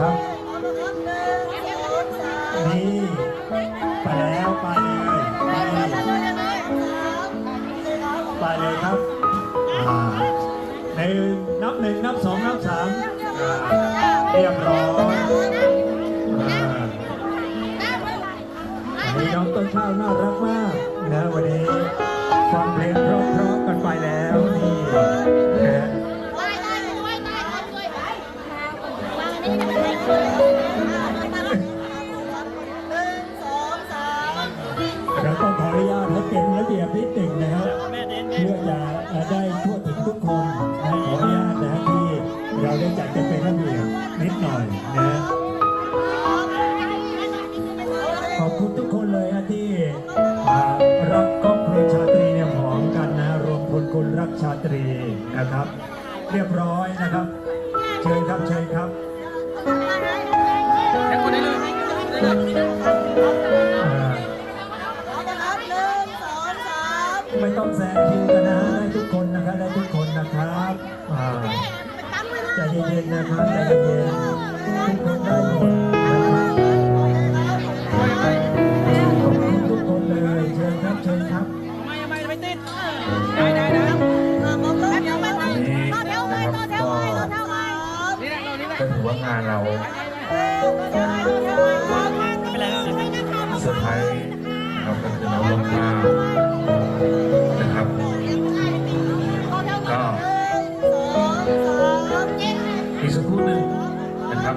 ครับ นี่ไปแล้วไปเลยไปเลยครับหนึ่งนับหนึ่งนับสองนับสามเรียบร้อยวันนี้น้องต้นข้าวน่ารักมากนะวันนี้ฟังเพลงเพราะ ชาตรีนะครับ เรียบร้อยนะครับ เชิญครับเชิญครับอ่าไม่ต้องแซงคิวกันนะได้ทุกคนนะครับได้ทุกคนนะครับอ่าใจเย็นๆนะครับใจเย็นๆทุกคนได้หมดนะครับขอบคุณทุกคนเลยเชิญครับเชิญครับไม่ไม่ไม่ติด ว่างานเราไม่เป็นไรไม่เรเซอร์ไพรส์นะครับก็คือเราลงมานะครับ ก็อีกสักครู่หนึ่งนะครับ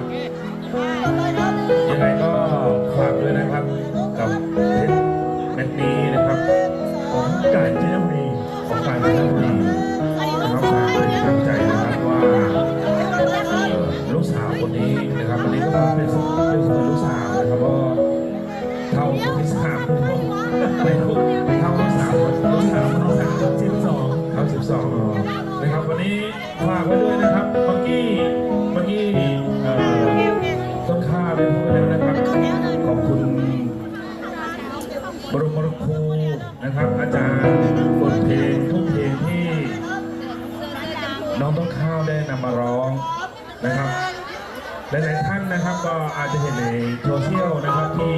นะครับก็อาจจะเห็นในโซเชียลนะครับที่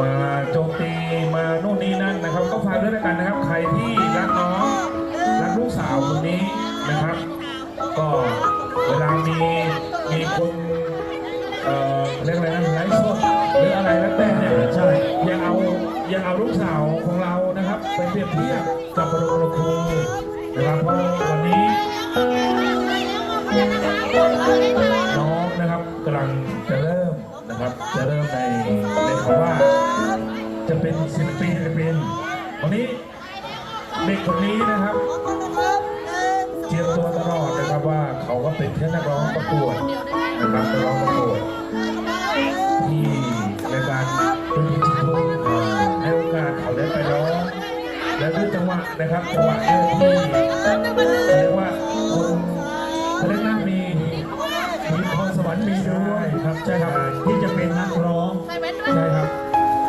มาโจมตีมาโน่นนี่นั่นนะครับ ก็ฝากด้วยแล้วกันนะครับ ใครที่รักน้องรักลูกสาวคนนี้นะครับ ก็เวลามีมีคนเอ่อเรียกอะไรนะไลฟ์สดหรืออะไรแล้วแต่เนี่ยใช่อย่าเอาอย่าเอาลูกสาวของเรานะครับ ไปเปรียบเทียบกับบรมครูนะครับเพราะวันนี้ เป็นศิลปินศิลปินวันนี้เด็กคนนี้นะครับเตรียมตัวตลอดนะครับว่าเขาก็เป็นแค่นักร้องประกวดนะครับนักร้องประกวดที่รายการเป็นพิจิตรเอ่อให้โอกาสเขาได้ไปร้องและด้วยจังหวะนะครับจังหวะเนี่ยที่เรียกว่าคนเขาเรียกนะมีมีพรสวรรค์มีด้วยครับใช่ครับที่จะเป็นนักร้องใช่ครับ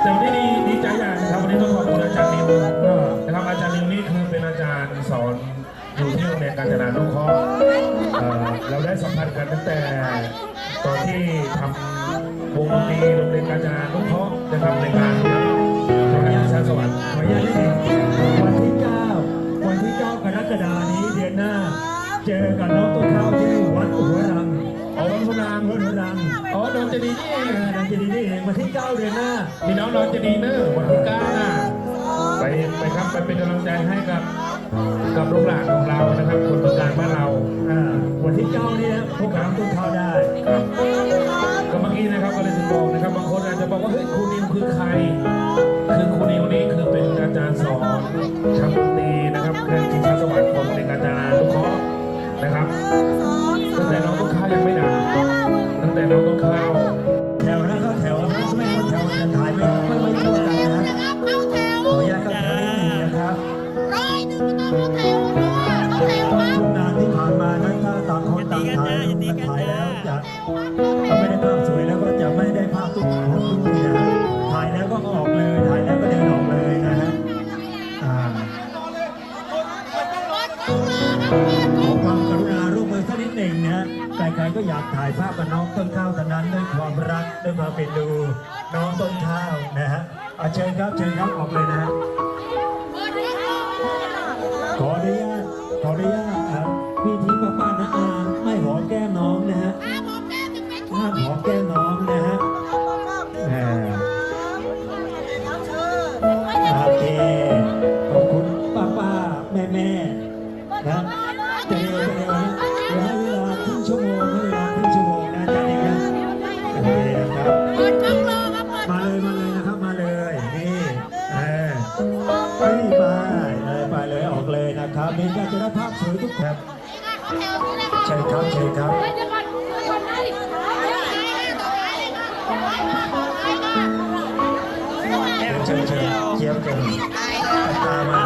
แต่วันนี้ดีดีใจอย่างนะครับวันนี้ต้องขอบคุณอาจารย์นิวนะครับอาจารย์นิวนี่คือเป็นอาจารย์สอนอยู่ที่โรงเรียนการจนานุเคราะห์เอ่อเราได้สัมพันธ์กันตั้งแต่ตอนที่ทำวงดนตรีโรงเรียนการจนานุเคราะห์นะครับในการในการชาสวรรค์ขออนุญาตนิดหนึ่งวันที่ 9 วันที่ 9 กรกฎานี้เดือนหน้า เจอกับน้องต้นข้าวที่วัดหัวรัง อ๋อวันพุธนางรังอ๋อนองจะดีนี่เองเอนันจะดีนี่เองวันที่9เดือนหน้าพี่น้องน้องจะดีเนอะวันที่เก้าน่ะไปไปครับไปเป็นกำลังใจให้กับกับลูกหลานของเรานะครับคนประการบ้านเราอ่าวันที่9นี้นะพวกเราต้นข้าวได้ครับก็เมื่อกี้นะครับก็เลยถึงบอกนะครับบางคนอาจจะบอกว่าเฮ้ยครูนิวคือใคร คือครูนิวนี่คือเป็นอาจารย์สอนทำดนตรีนะครับเครื่องชิงช้าสวรรค์ของโรงเรียนการจนานุเคาะนะครับ ยังไม่นาน ถ่ายภาพกับน้องต้นข้าวแต่นั้นด้วยความรักด้วยความเป็นดูน้องต้นข้าวนะฮะเอาเชิญครับเชิญครับออกเลยนะฮะขออนุญาตขออนุญาตอะพี่ทีป้าป้านะอาไม่หอมแก้มน้องนะฮะห้ามหอมแก้มน้องนะฮะ เลยนะครับนี่ก็จะได้ภาพสวยทุกครับเชิญครับเชิญครับเชิญเชิญเจี๊ยบเชิญตามมา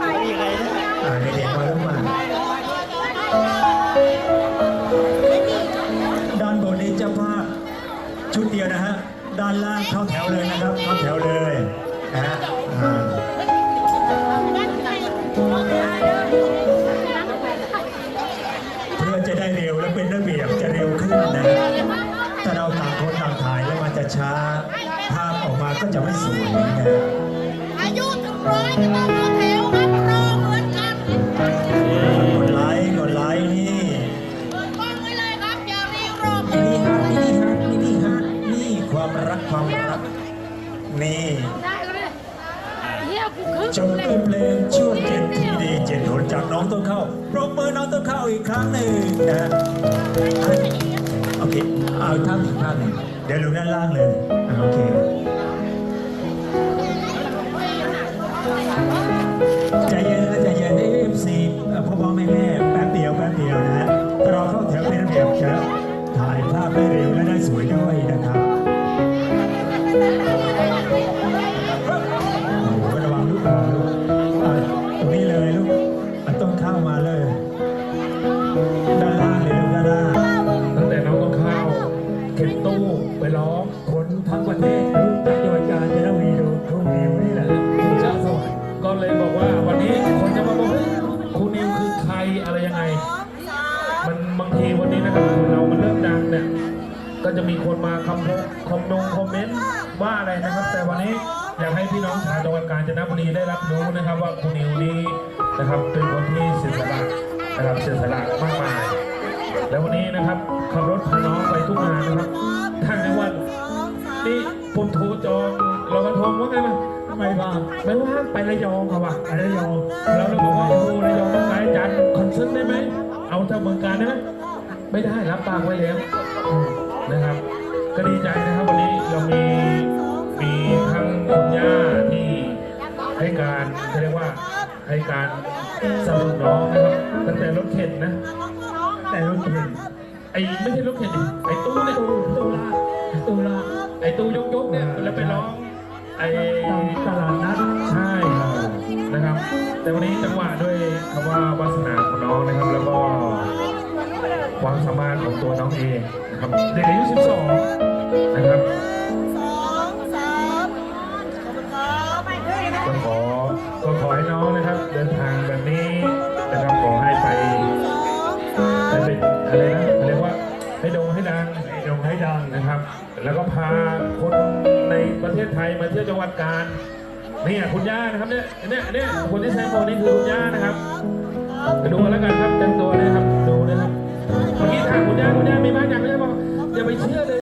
ไม่มีใครนะอ่าเด็กๆมาแล้วมาด้านบนนี้เจ้าภาพชุดเดียวนะฮะ ด้านล่างเข้าแถวเลยนะครับ เข้าแถวเลยนะฮะ เพื่อจะได้เร็วและเป็นระเบียบจะเร็วขึ้นนะ ถ้าเราต่างคนต่างถ่ายแล้วมันจะช้า ภาพออกมาก็จะไม่สวยนะอายุถึงร้อยจะต้องเข้าแถวครับรอเหมือนกันกดไลค์กดไลค์นี่เปิดกล้องไว้เลยครับอย่ารีรอมินิฮาร์ดมินิฮาร์ดมินิฮาร์ดนี่ความรักความรักนี่ จบด้วยเพลงช่วงเจ็ดทีดีเจ็ดหนจากน้องต้นข้าวปรบมือน้องต้นข้าวอีกครั้งหนึ่งนะโอเคเอาท่าอีกท่าหนึ่งเดี๋ยวลงด้านล่างเลยโอเคใจเย็นนะใจเย็นเอฟซีพ่อพ่อแม่แม่แป๊บเดียวแป๊บเดียวนะฮะถ้าเราเข้าแถวเป็นระเบียบจะถ่ายภาพได้เร็วและได้สวยด้วยนะครับ จะมีคนมาคอมคอมนงคอมเมนต์ว่าอะไรนะครับ แต่วันนี้อยากให้พี่น้องชาวจังหวัดกาญจนบุรีได้รับรู้นะครับ ว่าครูนิวนี้นะครับเป็นคนที่เสียสละนะครับเสียสละมากมาย แล้ววันนี้นะครับขับรถพาน้องไปทุกงานนะครับทางในวันนี่ผมโทรจองรอกระทงว่าไงมั้ยไม่ว่าไม่ว่างไประยองครับว่ะไประยองแล้วเราบอกว่าโอ้ระยองต้องการจันคอนเสิร์ตได้ไหมเอาเท่าเมืองการได้ไหมไม่ได้รับปากไว้แล้ว นะครับ ก็ดีใจนะครับวันนี้เรามีมีทั้งคุณย่าที่ให้การเขาเรียกว่าให้การสนับสนุนน้องนะครับตั้งแต่รถเข็นนะแต่รถเข็นไอ้ไม่ใช่รถเข็นดิไอ้ตู้เนี่ยตู้ลากตู้ลากไอ้ตู้ยกยกๆเนี่ยแล้วไปร้องไอ้ตลาดนัดใช่ครับนะครับ แต่วันนี้จังหวะด้วยคำว่าวาสนาของน้องนะครับแล้วก็ ความสามารถของตัวน้องเองนะครับเด็กอายุ 12 นะครับสองสามขอบคุณครับไปด้วยนะก็ขอก็ขอให้น้องนะครับ เดินทางแบบนี้นะครับขอให้ไปสองสามไปเป็นอะไรนะเรียกว่าให้โด่งให้ดังให้โด่งให้ดังนะครับ แล้วก็พาคนในประเทศไทยมาเที่ยวจังหวัดกาญเนี่ยคุณย่านะครับเนี่ยเนี่ยเนี่ยคนที่ใช้โฟนนี่คือคุณย่านะครับไปดูกันแล้วกันครับแต่งตัวนะครับ มีบ้านอย่างนี้บอกอย่าไปเชื่อเลย